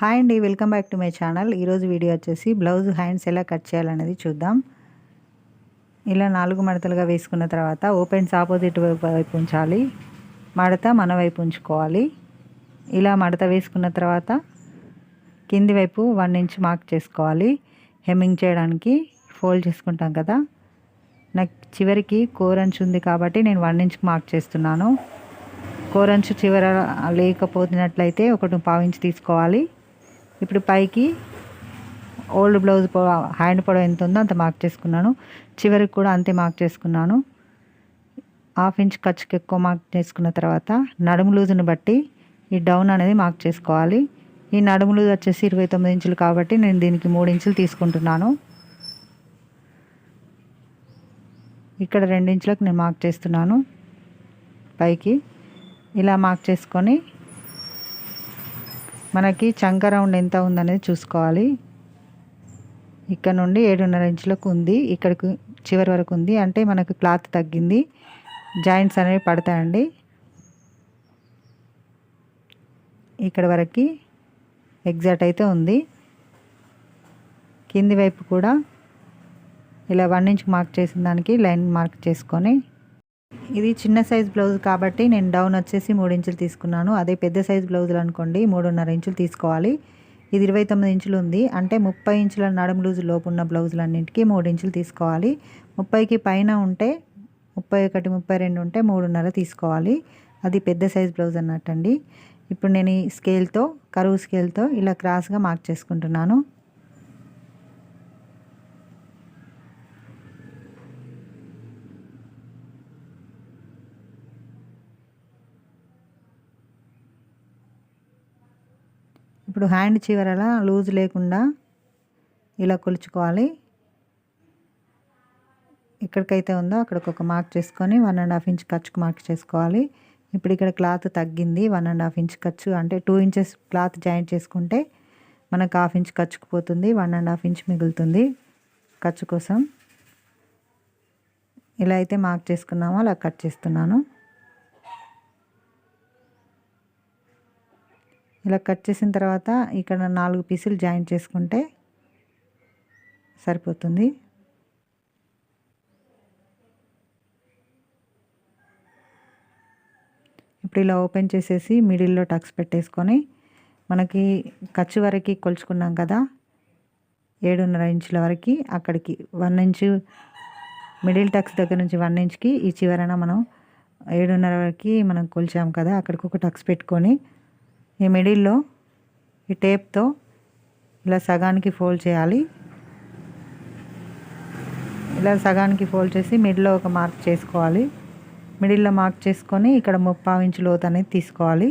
Hi అండి welcome back to my channel. ఈరోజు video వచ్చేసి బ్లౌజ్ హ్యాండ్స్ ఎలా కట్ చేయాలనేది చూద్దాం. ఇలా నాలుగు మడతలుగా వేసుకున్న తర్వాత ఓపెన్స్ ఆపోజిట్ వైపు ఉంచాలి. మడత మన వైపు ఉంచుకోవాలి. ఇలా మడత వేసుకున్న తర్వాత కింది వైపు వన్ ఇంచ్ మార్క్ చేసుకోవాలి. హెమ్మింగ్ చేయడానికి ఫోల్డ్ చేసుకుంటాం కదా. నాకు చివరికి కోరంచు ఉంది కాబట్టి నేను వన్ ఇంచ్కి మార్క్ చేస్తున్నాను. కోరంచు చివర లేకపోతున్నట్లయితే ఒకటి పావించి తీసుకోవాలి. ఇప్పుడు పైకి ఓల్డ్ బ్లౌజ్ హ్యాండ్ పొడవు ఎంత ఉందో అంత మార్క్ చేసుకున్నాను. చివరికి కూడా అంతే మార్క్ చేసుకున్నాను. హాఫ్ ఇంచ్ ఖర్చుకి ఎక్కువ మార్క్ చేసుకున్న తర్వాత నడుము లూజుని బట్టి ఈ డౌన్ అనేది మార్క్ చేసుకోవాలి. ఈ నడుము లూజ్ వచ్చేసి ఇరవై తొమ్మిది ఇంచులు కాబట్టి నేను దీనికి మూడు ఇంచులు తీసుకుంటున్నాను. ఇక్కడ రెండు ఇంచులకు నేను మార్క్ చేస్తున్నాను. పైకి ఇలా మార్క్ చేసుకొని మనకి చంక రౌండ్ ఎంత ఉందనేది చూసుకోవాలి. ఇక్కడ నుండి ఏడున్నర ఇంచులకు ఉంది. ఇక్కడికి చివరి వరకు ఉంది. అంటే మనకు క్లాత్ తగ్గింది. జాయింట్స్ అనేవి పడతాయండి. ఇక్కడ వరకు ఎగ్జాక్ట్ అయితే ఉంది. కింది వైపు కూడా ఇలా వన్ ఇంచ్ మార్క్ చేసిన దానికి లైన్ మార్క్ చేసుకొని ఇది చిన్న సైజ్ బ్లౌజ్ కాబట్టి నేను డౌన్ వచ్చేసి మూడు ఇంచులు తీసుకున్నాను. అదే పెద్ద సైజ్ బ్లౌజులు అనుకోండి మూడున్నర ఇంచులు తీసుకోవాలి. ఇది ఇరవై తొమ్మిది ఇంచులు ఉంది. అంటే ముప్పై ఇంచుల నడుము లూజు లోపు ఉన్న బ్లౌజులన్నింటికి మూడు ఇంచులు తీసుకోవాలి. ముప్పైకి పైన ఉంటే ముప్పై ఒకటి ముప్పై రెండు ఉంటే మూడున్నర తీసుకోవాలి. అది పెద్ద సైజ్ బ్లౌజ్ అన్నట్టండి. ఇప్పుడు నేను ఈ స్కేల్తో కరువు స్కేల్తో ఇలా క్రాస్గా మార్క్ చేసుకుంటున్నాను. ఇప్పుడు హ్యాండ్ చివరల లూజ్ లేకుండా ఇలా కొలుచుకోవాలి. ఎక్కడికైతే ఉందో అక్కడికి ఒక మార్క్ చేసుకొని వన్ అండ్ హాఫ్ ఇంచ్ ఖర్చుకు మార్క్ చేసుకోవాలి. ఇప్పుడు ఇక్కడ క్లాత్ తగ్గింది వన్ అండ్ హాఫ్ ఇంచ్ ఖర్చు అంటే టూ ఇంచెస్ క్లాత్ జాయింట్ చేసుకుంటే మనకు హాఫ్ ఇంచ్ ఖర్చుకుపోతుంది వన్ అండ్ హాఫ్ ఇంచ్ మిగులుతుంది ఖర్చు కోసం. ఇలా అయితే మార్క్ చేసుకున్నామో అలా కట్ చేస్తున్నాను. ఇలా కట్ చేసిన తర్వాత ఇక్కడ నాలుగు పీసులు జాయిన్ చేసుకుంటే సరిపోతుంది. ఇప్పుడు ఇలా ఓపెన్ చేసేసి మిడిల్లో టక్స్ పెట్టేసుకొని మనకి ఖర్చు వరకు కొలుచుకున్నాం కదా ఏడున్నర ఇంచుల వరకు అక్కడికి వన్ ఇంచు మిడిల్ టక్స్ దగ్గర నుంచి వన్ ఇంచ్కి ఈ చివరన మనం ఏడున్నర వరకు మనం కొలిచాం కదా అక్కడికి ఒక టక్స్ పెట్టుకొని ఈ మిడిల్లో ఈ టేప్తో ఇలా సగానికి ఫోల్డ్ చేయాలి. ఇలా సగానికి ఫోల్డ్ చేసి మిడిల్లో ఒక మార్క్ చేసుకోవాలి. మిడిల్లో మార్క్ చేసుకొని ఇక్కడ ముప్పావు ఇంచు లోతు అనేది తీసుకోవాలి.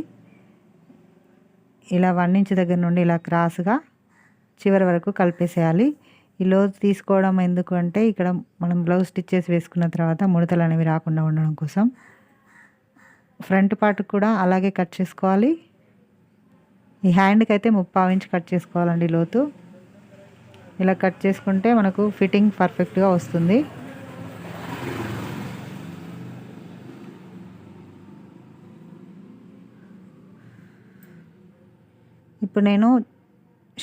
ఇలా వన్ ఇంచ్ దగ్గర నుండి ఇలా క్రాస్గా చివరి వరకు కలిపేసేయాలి. ఈ లోతు తీసుకోవడం ఎందుకు అంటే ఇక్కడ మనం బ్లౌజ్ స్టిచ్చెస్ వేసుకున్న తర్వాత ముడతలు అనేవి రాకుండా ఉండడం కోసం. ఫ్రంట్ పార్ట్ కూడా అలాగే కట్ చేసుకోవాలి. ఈ హ్యాండ్కి అయితే ముప్పావు ఇంచ్ కట్ చేసుకోవాలండి లోతు. ఇలా కట్ చేసుకుంటే మనకు ఫిట్టింగ్ పర్ఫెక్ట్గా వస్తుంది. ఇప్పుడు నేను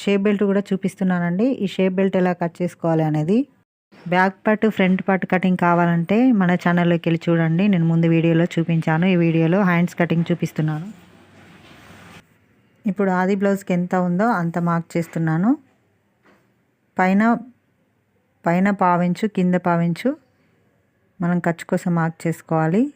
షేప్ బెల్ట్ కూడా చూపిస్తున్నానండి. ఈ షేప్ బెల్ట్ ఎలా కట్ చేసుకోవాలి అనేది. Back part front part cutting కావాలంటే మన ఛానల్లోకి వెళ్ళి చూడండి. నేను ముందు వీడియోలో చూపించాను. ఈ వీడియోలో హ్యాండ్స్ కటింగ్ చూపిస్తున్నాను. ఇప్పుడు ఆది బ్లౌజ్కి ఎంత ఉందో అంత మార్క్ చేస్తున్నాను. పైన పైన పావించు కింద పావించు. మనం ఖర్చు కోసం మార్క్ చేసుకోవాలి.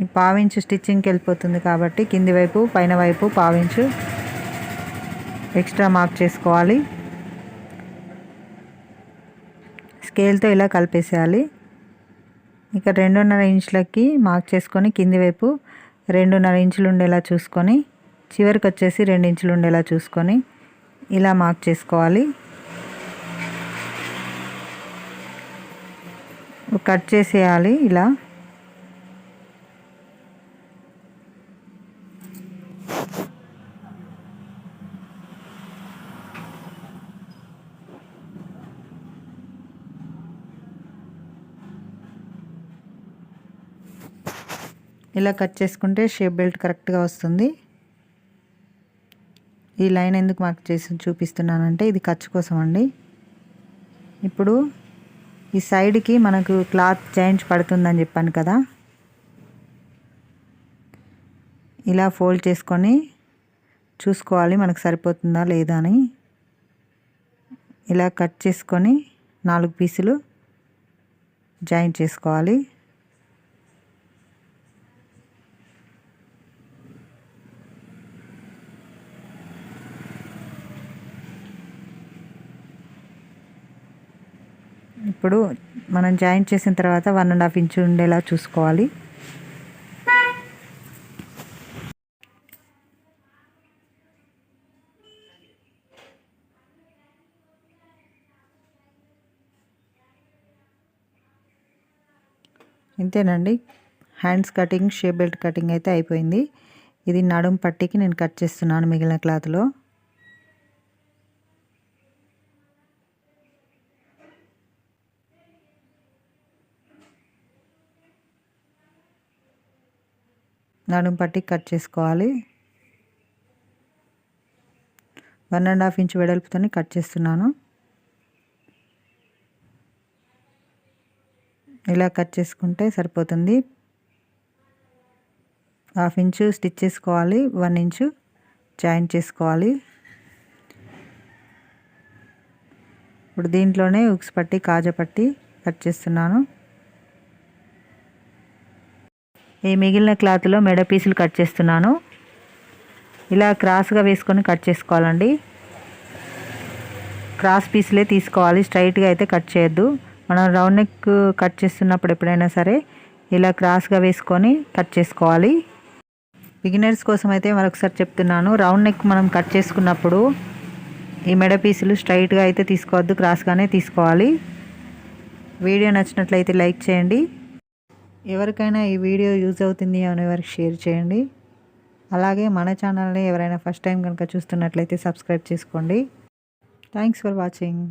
ఈ పావించు స్టిచ్చింగ్కి వెళ్ళిపోతుంది కాబట్టి కింది వైపు పైన వైపు పావించు. ఎక్స్ట్రా మార్క్ చేసుకోవాలి. స్కేల్తో ఇలా కలిపేసేయాలి. ఇక రెండున్నర ఇంచులకి మార్క్ చేసుకొని కింది వైపు రెండున్నర ఇంచులు ఉండేలా చూసుకొని చివరికి వచ్చేసి రెండు ఇంచులు ఉండేలా చూసుకొని ఇలా మార్క్ చేసుకోవాలి. కట్ చేసేయాలి ఇలా. ఇలా కట్ చేసుకుంటే షేప్ బెల్ట్ కరెక్ట్గా వస్తుంది. ఈ లైన్ ఎందుకు మార్క్ చేసి చూపిస్తున్నానంటే ఇది ఖర్చు కోసం అండి. ఇప్పుడు ఈ సైడ్కి మనకు క్లాత్ చేంజ్ పడుతుందని చెప్పాను కదా. ఇలా ఫోల్డ్ చేసుకొని చూసుకోవాలి మనకు సరిపోతుందా లేదా అని. ఇలా కట్ చేసుకొని నాలుగు పీసులు జాయింట్ చేసుకోవాలి. ఇప్పుడు మనం జాయింట్ చేసిన తర్వాత వన్ అండ్ హాఫ్ ఇంచు ఉండేలా చూసుకోవాలి. ఇంతేనండి. Hands cutting shape belt cutting అయితే అయిపోయింది. ఇది నడుం పట్టికి నేను కట్ చేస్తున్నాను మిగిలిన క్లాత్లో. నడుం పట్టి కట్ చేసుకోవాలి. వన్ అండ్ హాఫ్ ఇంచ్ వెడల్పుతోని కట్ చేస్తున్నాను. ఇలా కట్ చేసుకుంటే సరిపోతుంది. హాఫ్ ఇంచు స్టిచ్ చేసుకోవాలి. వన్ ఇంచు జాయింట్ చేసుకోవాలి. ఇప్పుడు దీంట్లోనే ఉక్స్ పట్టి కాజ పట్టి కట్ చేస్తున్నాను. ఈ మిగిలిన క్లాత్లో మెడ పీసులు కట్ చేస్తున్నాను. ఇలా క్రాస్గా వేసుకొని కట్ చేసుకోవాలండి. క్రాస్ పీసులే తీసుకోవాలి స్ట్రైట్గా అయితే కట్ చేయొద్దు. మనం రౌండ్ నెక్ కట్ చేస్తున్నప్పుడు ఎప్పుడైనా సరే ఇలా క్రాస్గా వేసుకొని కట్ చేసుకోవాలి. బిగినర్స్ కోసం అయితే మరొకసారి చెప్తున్నాను రౌండ్ నెక్ మనం కట్ చేసుకున్నప్పుడు ఈ మెడ పీసులు స్ట్రైట్గా అయితే తీసుకోవద్దు క్రాస్గానే తీసుకోవాలి. వీడియో నచ్చినట్లయితే లైక్ చేయండి. ఎవరికైనా ఈ వీడియో యూజ్ అవుతుంది అని వారికి షేర్ చేయండి. అలాగే మన ఛానల్ని ఎవరైనా ఫస్ట్ టైం కనుక చూస్తున్నట్లయితే సబ్స్క్రైబ్ చేసుకోండి. Thanks for watching